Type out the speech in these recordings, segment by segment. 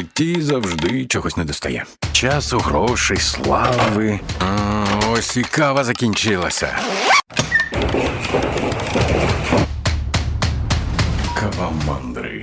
житті завжди чогось недостає. Часу, грошей, слави. А, ось і кава закінчилася. Кава мандри.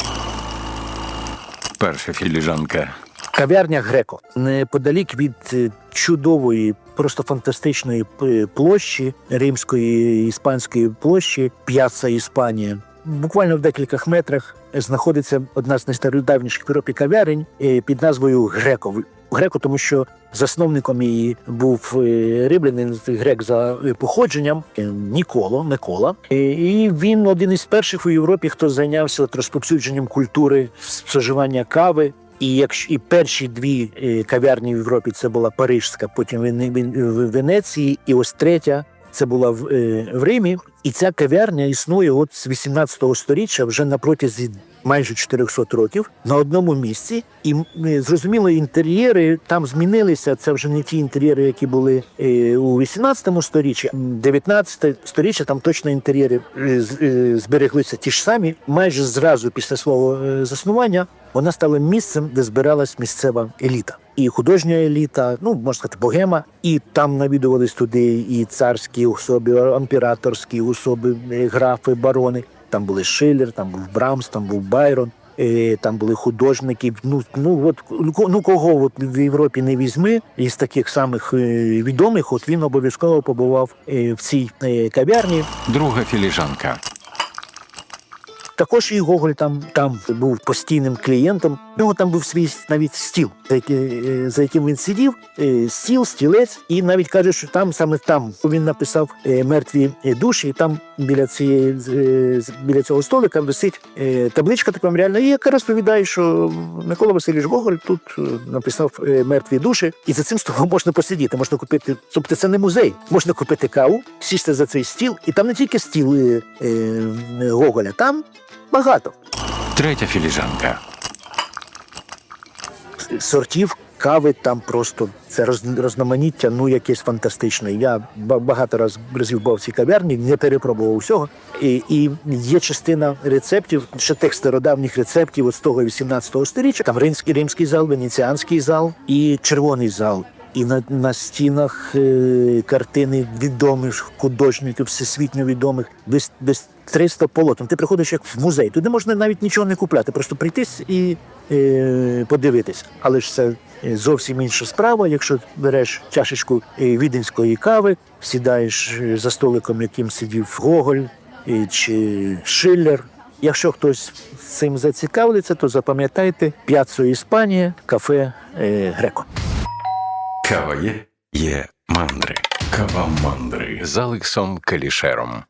Перша філіжанка. Кав'ярня Греко неподалік від е, чудової, просто фантастичної п- площі римської іспанської площі П'яца Іспанія. Буквально в декількох метрах знаходиться одна з найстародавніших в Європі кав'ярень е, під назвою Греко. Греко, тому що засновником її був е, римлянин грек за е, походженням Ніколо, Микола. І він один із перших у Європі, хто зайнявся розповсюдженням культури споживання кави. І якщо і перші дві кав'ярні в Європі це була Парижська, потім Вен- в Венеції, і ось третя це була в, е, в Римі. І ця кав'ярня існує от з 18 століття вже на протязі майже 400 років на одному місці. І е, зрозуміло, інтер'єри там змінилися. Це вже не ті інтер'єри, які були е, у 18 сторіччі. М, 19 сторіччя там точно інтер'єри збереглися ті ж самі. Майже зразу після свого заснування вона стала місцем, де збиралась місцева еліта. І художня еліта, ну можна сказати, богема, і там навідувались туди і царські особи, імператорські особи, е, графи, барони. Там були Шиллер, там був Брамс, там був Байрон, е, там були художники. Ну, ну от ну кого от в Європі не візьми із таких самих е, відомих, от він обов'язково побував в цій кав'ярні. Друга філіжанка. Також і Гоголь там, там був постійним клієнтом. У нього там був свій навіть стіл, за, е, яким він сидів. е, Стіл, стілець, і навіть каже, що там саме там він написав е, мертві душі. І там біля цієї е, біля цього столика висить е, табличка така меморіальна, і яка розповідає, що Микола Васильович Гоголь тут е, написав мертві душі, і за цим столом можна посидіти, можна купити. Тобто це не музей. Можна купити каву, сісти за цей стіл, і там не тільки стіл е, е, Гоголя, там багато Третя філіжанка. сортів кави там просто це роз, розноманіття, ну якесь фантастичне. Я ба- багато раз разів був в цій кав'ярні, не перепробував усього. І, і є частина рецептів, ще тих стародавніх рецептів от з того 18 століття. Там римський римський зал, венеціанський зал і червоний зал. І на, на стінах е, картини відомих художників, всесвітньо відомих, десь десь 300 полотен. Ти приходиш як в музей. Туди можна навіть нічого не купляти, просто прийти і е, подивитись. Але ж це зовсім інша справа. Якщо береш чашечку е, віденської кави, сідаєш е, за столиком, яким сидів Гоголь е, чи Шиллер. Якщо хтось цим зацікавиться, то запам'ятайте П'яцо Іспанія, кафе е, Греко. Кава є, є мандри. Кава мандри з Алексом Калішером.